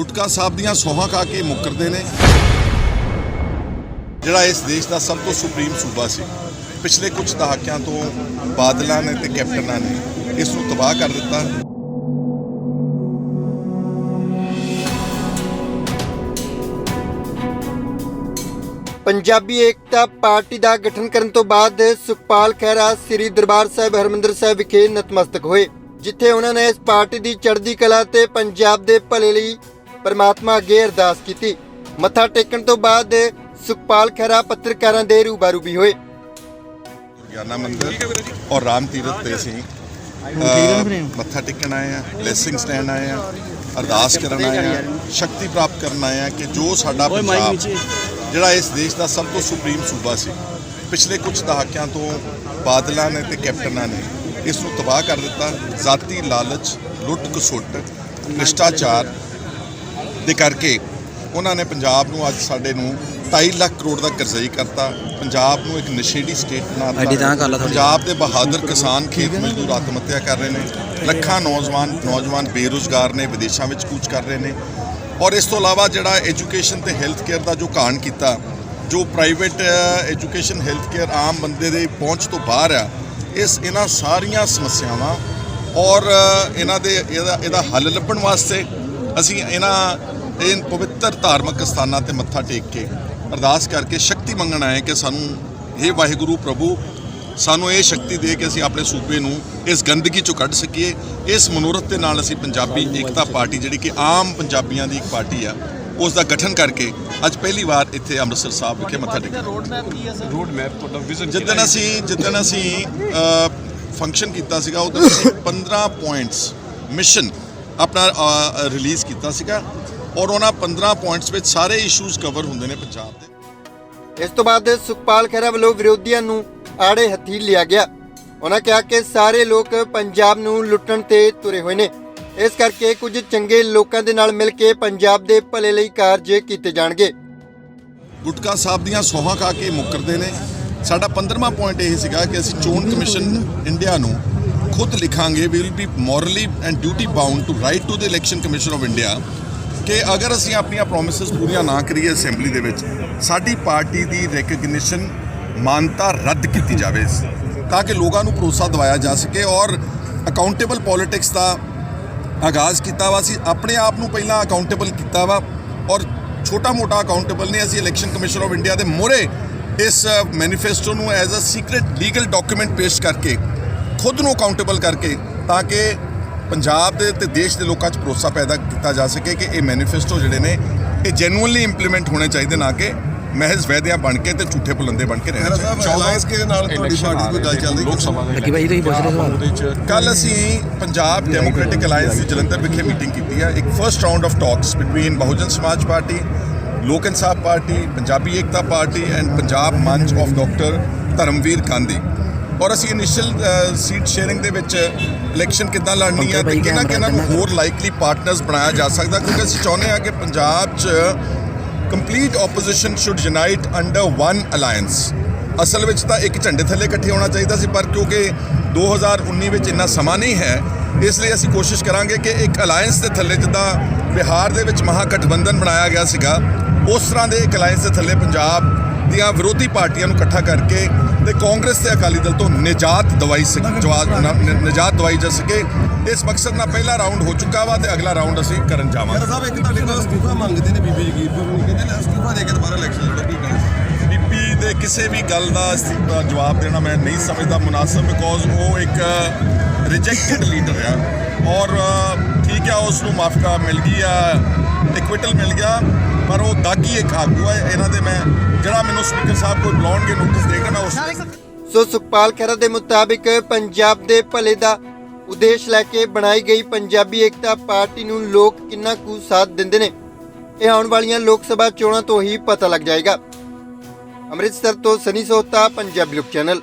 ਗੁਟਕਾ ਸਾਹਿਬ ਦੀਆਂ ਸੋਹਾਂ ਖਾ ਕੇ ਮੁੱਕਰਦੇ ਨੇ। ਜਿਹੜਾ ਇਸ ਦੇਸ਼ ਦਾ ਸਭ ਤੋਂ ਸੁਪਰੀਮ ਸੂਬਾ ਸੀ। ਪਿਛਲੇ ਕੁਝ ਦਹਾਕਿਆਂ ਤੋਂ ਬਾਦਲਾਂ ਨੇ ਤੇ ਕੈਪਟਨਾਂ ਨੇ ਇਸ ਨੂੰ ਤਬਾਹ ਕਰ ਦਿੱਤਾ। ਪੰਜਾਬੀ ਏਕਤਾ ਪਾਰਟੀ ਦਾ ਗਠਨ ਕਰਨ ਤੋਂ ਬਾਅਦ ਸੁਖਪਾਲ ਖਹਿਰਾ, ਸ੍ਰੀ ਦਰਬਾਰ ਸਾਹਿਬ, ਹਰਮੰਦਰ ਸਾਹਿਬ ਵਿਖੇ ਨਤਮਸਤਕ ਹੋਏ, ਜਿੱਥੇ ਉਹਨਾਂ ਨੇ ਇਸ ਪਾਰਟੀ ਦੀ ਚੜ੍ਹਦੀ ਕਲਾ ਤੇ ਪੰਜਾਬ ਦੇ ਭਲੇ ਲਈ ਪਰਮਾਤਮਾ ਅੱਗੇ ਅਰਦਾਸ ਕੀਤੀ। ਮੱਥਾ ਟੇਕਣ ਤੋਂ ਬਾਅਦ ਸੁਖਪਾਲ ਖਹਿਰਾ ਪੱਤਰਕਾਰਾਂ ਦੇ ਰੂਬਰੂ ਵੀ ਹੋਏ। ਦੁਰਗਿਆਨਾ ਮੰਦਿਰ ਔਰ ਰਾਮ ਤੀਰਥ ਤੇ ਅਸੀਂ ਮੱਥਾ ਟੇਕਣ ਆਏ ਆ ਬਲੇਸਿੰਗਸ ਲੈਣ ਆਏ ਆ ਅਰਦਾਸ ਕਰਨ ਆਏ ਆ ਸ਼ਕਤੀ ਪ੍ਰਾਪਤ ਕਰਨ ਆਏ ਆ ਕਿ ਜੋ ਸਾਡਾ ਪੰਜਾਬ ਜਿਹੜਾ ਇਸ ਦੇਸ਼ ਦਾ ਸਭ ਤੋਂ ਸੁਪਰੀਮ ਸੂਬਾ ਸੀ ਪਿਛਲੇ ਕੁਝ ਦਹਾਕਿਆਂ ਤੋਂ ਬਾਦਲਾਂ ਨੇ ਤੇ ਕੈਪਟਨਾਂ ਨੇ ਇਸ ਨੂੰ ਤਬਾਹ ਕਰ ਦਿੱਤਾ। ਜ਼ਾਤੀ ਲਾਲਚ ਲੁੱਟ ਖਸੁੱਟ ਭ੍ਰਿਸ਼ਟਾਚਾਰ ਦੇ ਕਰਕੇ ਉਹਨਾਂ ਨੇ ਪੰਜਾਬ ਨੂੰ ਅੱਜ ਸਾਡੇ ਨੂੰ 2.5 ਲੱਖ ਕਰੋੜ ਦਾ ਕਰਜ਼ਈ ਕਰਤਾ। ਪੰਜਾਬ ਨੂੰ ਇੱਕ ਨਸ਼ੇੜੀ ਸਟੇਟ ਬਣਾ ਐਡੀ ਤਾਂ ਦਿੱਤਾ ਗੱਲ ਆ ਤੁਹਾਡੀ। ਪੰਜਾਬ ਦੇ ਬਹਾਦਰ ਕਿਸਾਨ ਖੇਤ ਮਜ਼ਦੂਰ ਆਤਮ ਹੱਤਿਆ ਕਰ ਰਹੇ ਨੇ। ਲੱਖਾਂ ਨੌਜਵਾਨ ਨੌਜਵਾਨ ਬੇਰੁਜ਼ਗਾਰ ਨੇ ਵਿਦੇਸ਼ਾਂ ਵਿੱਚ ਕੂਚ ਕਰ ਰਹੇ ਨੇ। ਔਰ ਇਸ ਤੋਂ ਇਲਾਵਾ ਜਿਹੜਾ ਐਜੂਕੇਸ਼ਨ ਤੇ ਹੈਲਥ ਕੇਅਰ ਦਾ ਜੋ ਘਾਣ ਕੀਤਾ ਜੋ ਪ੍ਰਾਈਵੇਟ ਐਜੂਕੇਸ਼ਨ ਹੈਲਥ ਕੇਅਰ ਆਮ ਬੰਦੇ ਦੇ ਪਹੁੰਚ ਤੋਂ ਬਾਹਰ ਆ ਇਸ ਇਹਨਾਂ ਸਾਰੀਆਂ ਸਮੱਸਿਆਵਾਂ ਔਰ ਇਹਨਾਂ ਦੇ ਇਹਦਾ ਇਹਦਾ ਹੱਲ ਲੱਭਣ ਵਾਸਤੇ ਅਸੀਂ ਇਹਨਾਂ ਇਹ ਪਵਿੱਤਰ ਧਾਰਮਿਕ ਸਥਾਨਾਂ ਤੇ ਮੱਥਾ ਟੇਕ ਕੇ ਅਰਦਾਸ ਕਰਕੇ ਸ਼ਕਤੀ ਮੰਗਣ ਆਏ ਕਿ ਸਾਨੂੰ ਇਹ ਵਾਹਿਗੁਰੂ ਪ੍ਰਭੂ ਸਾਨੂੰ ਇਹ ਸ਼ਕਤੀ ਦੇ ਕੇ ਅਸੀਂ ਆਪਣੇ ਸੂਬੇ ਨੂੰ ਇਸ ਗੰਦਗੀ ਚੋਂ ਕੱਢ ਸਕੀਏ ਇਸ ਮਨੋਰਥ ਦੇ ਨਾਲ ਅਸੀਂ ਪੰਜਾਬੀ ਏਕਤਾ ਪਾਰਟੀ ਜਿਹੜੀ ਕਿ ਆਮ ਪੰਜਾਬੀਆਂ ਦੀ ਇੱਕ ਪਾਰਟੀ ਆ ਉਸ ਦਾ ਗਠਨ ਕਰਕੇ ਅੱਜ ਪਹਿਲੀ ਵਾਰ ਇੱਥੇ ਅੰਮ੍ਰਿਤਸਰ ਸਾਹਿਬ ਵਿਖੇ ਮੱਥਾ ਟੇਕਿਆ ਰੋਡ ਮੈਪ ਤੁਹਾਡਾ ਵਿਜ਼ਨ ਜਿੱਦਣ ਅਸੀਂ ਜਿੱਦਣ ਅਸੀਂ ਫੰਕਸ਼ਨ ਕੀਤਾ ਸੀਗਾ ਉਦੋਂ ਅਸੀਂ 15 ਪੁਆਇੰਟਸ ਮਿਸ਼ਨ ਆਪਣਾ ਰਿਲੀਜ਼ ਕੀਤਾ ਸੀਗਾ। ਔਰ ਉਹਨਾਂ 15 ਪੁਆਇੰਟਸ ਵਿੱਚ ਸਾਰੇ ਇਸ਼ੂਜ਼ ਕਵਰ ਹੁੰਦੇ ਨੇ ਪੰਜਾਬ ਦੇ। ਇਸ ਤੋਂ ਬਾਅਦ ਸੁਖਪਾਲ ਖਹਿਰਾ ਵੱਲੋਂ ਵਿਰੋਧੀਆਂ ਨੂੰ ਆੜੇ ਹੱਥੀ ਲਿਆ ਗਿਆ। ਉਹਨਾਂ ਕਿਹਾ ਕਿ ਸਾਰੇ ਲੋਕ ਪੰਜਾਬ ਨੂੰ ਲੁੱਟਣ ਤੇ ਤੁਰੇ ਹੋਏ ਨੇ। ਇਸ ਕਰਕੇ ਕੁਝ ਚੰਗੇ ਲੋਕਾਂ ਦੇ ਨਾਲ ਮਿਲ ਕੇ ਪੰਜਾਬ ਦੇ ਭਲੇ ਲਈ ਕਾਰਜ ਕੀਤੇ ਜਾਣਗੇ। ਗੁਟਕਾ ਸਾਹਿਬ ਦੀਆਂ ਸੋਹਾਂ ਖਾ ਕੇ ਮੁੱਕਰਦੇ ਨੇ। ਸਾਡਾ 15ਵਾਂ ਪੁਆਇੰਟ ਇਹ ਸੀਗਾ ਕਿ ਅਸੀਂ ਚੋਣ ਕਮਿਸ਼ਨ ਇੰਡੀਆ ਨੂੰ ਖੁਦ ਲਿਖਾਂਗੇ। We will be morally and duty bound to write to the election commission of India ਕਿ ਅਗਰ ਅਸੀਂ ਆਪਣੀਆਂ ਪ੍ਰੋਮਿਸਸ ਪੂਰੀਆਂ ਨਾ ਕਰੀਏ ਅਸੈਂਬਲੀ ਦੇ ਵਿੱਚ, ਸਾਡੀ ਪਾਰਟੀ ਦੀ ਰੈਕਗਨੀਸ਼ਨ ਮਾਨਤਾ ਰੱਦ ਕੀਤੀ ਜਾਵੇ, ਤਾਂ ਕਿ ਲੋਕਾਂ ਨੂੰ ਭਰੋਸਾ ਦਿਵਾਇਆ ਜਾ ਸਕੇ ਔਰ ਅਕਾਊਂਟੇਬਲ ਪੋਲਿਟਿਕਸ ਦਾ ਆਗਾਜ਼ ਕੀਤਾ ਵਾ। ਅਸੀਂ ਆਪਣੇ ਆਪ ਨੂੰ ਪਹਿਲਾਂ ਅਕਾਊਂਟੇਬਲ ਕੀਤਾ ਵਾ ਔਰ ਛੋਟਾ ਮੋਟਾ ਅਕਾਊਂਟੇਬਲ ਨਹੀਂ, ਅਸੀਂ ਇਲੈਕਸ਼ਨ ਕਮਿਸ਼ਨ ਆਫ ਇੰਡੀਆ ਦੇ ਮੋਰੇ ਇਸ ਮੈਨੀਫੈਸਟੋ ਨੂੰ as a secret legal document ਪੇਸ਼ ਕਰਕੇ, ਖੁਦ ਨੂੰ ਅਕਾਊਂਟੇਬਲ ਕਰਕੇ, ਤਾਂ ਕਿ ਪੰਜਾਬ ਦੇ ਤੇ ਦੇਸ਼ ਦੇ ਲੋਕਾਂ 'ਚ ਭਰੋਸਾ ਪੈਦਾ ਕੀਤਾ ਜਾ ਸਕੇ ਕਿ ਇਹ ਮੈਨੀਫੈਸਟੋ ਜਿਹੜੇ ਨੇ ਇਹ ਜੈਨੂਇਨਲੀ ਇੰਪਲੀਮੈਂਟ ਹੋਣੇ ਚਾਹੀਦੇ ਨਾ ਕਿ ਮਹਿਜ਼ ਵੈਦਿਆਂ ਬਣ ਕੇ ਤੇ ਝੂਠੇ ਪੁਲੰਦੇ ਬਣ ਕੇ ਰਹਿਣੇ ਚਾਹੀਦੇ। ਅਲਾਈਅੰਸ ਕੇ ਨਾਲ ਤੁਹਾਡੀ ਪਾਰਟੀ ਕੋਈ ਗੱਲ ਚੱਲਦੀ ਲੋਕ ਸਭਾ ਦੇ ਲੱਕੀ ਭਾਈ ਤੁਸੀਂ ਪੁੱਛ ਰਹੇ ਸਵਾਲ ਉਹਦੇ ਚ ਕੱਲ ਅਸੀਂ ਪੰਜਾਬ ਡੈਮੋਕ੍ਰੈਟਿਕ ਅਲਾਈਅੰਸ ਦੀ ਜਲੰਧਰ ਵਿਖੇ ਮੀਟਿੰਗ ਕੀਤੀ ਹੈ ਇੱਕ first round of talks between Bahujan Samaj party Lok Insaaf party Punjabi Ekta party and Punjab Manch of doctor Dharamvir Gandhi ਔਰ ਅਸੀਂ ਇਨੀਸ਼ੀਅਲ ਸੀਟ ਸ਼ੇਅਰਿੰਗ ਦੇ ਵਿੱਚ ਇਲੈਕਸ਼ਨ ਕਿੱਦਾਂ ਲੜਨੀ ਹੈ ਤੇ ਕਿਹਨਾਂ ਕਿਹਨਾਂ ਨੂੰ ਹੋਰ ਲਾਈਕਲੀ ਪਾਰਟਨਰਸ ਬਣਾਇਆ ਜਾ ਸਕਦਾ? ਕਿਉਂਕਿ ਅਸੀਂ ਚਾਹੁੰਦੇ ਹਾਂ ਕਿ ਪੰਜਾਬ 'ਚ complete opposition should unite under one alliance ਅਸਲ ਵਿੱਚ ਤਾਂ ਇੱਕ ਝੰਡੇ ਥੱਲੇ ਇਕੱਠੇ ਹੋਣਾ ਚਾਹੀਦਾ ਸੀ ਪਰ ਕਿਉਂਕਿ 2019 ਵਿੱਚ ਇੰਨਾ ਸਮਾਂ ਨਹੀਂ ਹੈ ਇਸ ਲਈ ਅਸੀਂ ਕੋਸ਼ਿਸ਼ ਕਰਾਂਗੇ ਕਿ ਇੱਕ ਅਲਾਈਅੰਸ ਦੇ ਥੱਲੇ ਜਿੱਦਾਂ ਬਿਹਾਰ ਦੇ ਵਿੱਚ ਮਹਾਗਠਬੰਧਨ ਬਣਾਇਆ ਗਿਆ ਸੀਗਾ ਉਸ ਤਰ੍ਹਾਂ ਦੇ ਅਲਾਈਅੰਸ ਦੇ ਥੱਲੇ ਪੰਜਾਬ ਦੀਆਂ ਵਿਰੋਧੀ ਪਾਰਟੀਆਂ ਨੂੰ ਇਕੱਠਾ ਕਰਕੇ ਤੇ ਕਾਂਗਰਸ ਤੇ ਅਕਾਲੀ ਦਲ ਤੋਂ ਨਿਜਾਤ ਦਵਾਈ ਜਵਾਬ ਨਿਜਾਤ ਦਵਾਈ ਜਾ ਸਕੇ ਇਸ ਮਕਸਦ ਨਾਲ ਪਹਿਲਾ ਰਾਊਂਡ ਹੋ ਚੁੱਕਾ ਵਾ ਤੇ ਅਗਲਾ ਰਾਊਂਡ ਅਸੀਂ ਕਰਨ ਜਾਵਾਂਗੇ। ਸਾਹਿਬ ਇੱਕ ਤੁਹਾਡੇ ਕੋਲ ਅਸਤੀਫਾ ਮੰਗਦੇ ਨੇ ਬੀਬੀ ਜਗੀਰ ਨੂੰ ਕਹਿੰਦੇ ਨੇ ਅਸਤੀਫਾ ਦੇ ਕੇ ਦੁਬਾਰਾ ਇਲੈਕਸ਼ਨ ਲੜੋ ਕੀ ਕਹਿੰਦੇ ਬੀਬੀ ਦੇ ਕਿਸੇ ਵੀ ਗੱਲ ਦਾ ਅਸਤੀਫਾ ਜਵਾਬ ਦੇਣਾ ਮੈਂ ਨਹੀਂ ਸਮਝਦਾ ਮੁਨਾਸਬ ਬਿਕੋਜ਼ ਉਹ ਇੱਕ ਰਿਜੈਕਟਡ ਲੀਡਰ ਆ। ਔਰ ਠੀਕ ਆ ਉਸ ਨੂੰ ਮਾਫਕਾ ਮਿਲ ਗਈ ਆ ਇਕਵਿਟਲ ਮਿਲ ਗਿਆ। ਪਰ ਉਹ ਦਾਗੀ ਇੱਕ ਆਗੂ ਆ ਇਹਨਾਂ ਦੇ ਮੈਂ ਜਿਹੜਾ ਮੈਨੂੰ ਸਪੀਕਰ ਸਾਹਿਬ ਕੋਈ ਬੁਲਾਉਣਗੇ ਨੋਟਿਸ ਦੇਗਾ ਮੈਂ ਉਸ ਸੋ ਸੁਖਪਾਲ ਖਹਿਰਾ ਦੇ ਮੁਤਾਬਿਕ ਪੰਜਾਬ ਦੇ ਭਲੇ ਦਾ ਉਦੇਸ਼ ਲੈ ਕੇ ਬਣਾਈ ਗਈ ਪੰਜਾਬੀ ਏਕਤਾ ਪਾਰਟੀ ਨੂੰ ਲੋਕ ਕਿੰਨਾ ਕੁ ਸਾਥ ਦਿੰਦੇ ਨੇ ਇਹ ਆਉਣ ਵਾਲੀਆਂ ਲੋਕ ਸਭਾ ਚੋਣਾਂ ਤੋਂ ਹੀ ਪਤਾ ਲੱਗ ਜਾਏਗਾ। ਅੰਮ੍ਰਿਤਸਰ ਤੋਂ ਸਨੀ ਸੋਤਾ ਪੰਜਾਬੀ ਲੋਕ ਚੈਨਲ।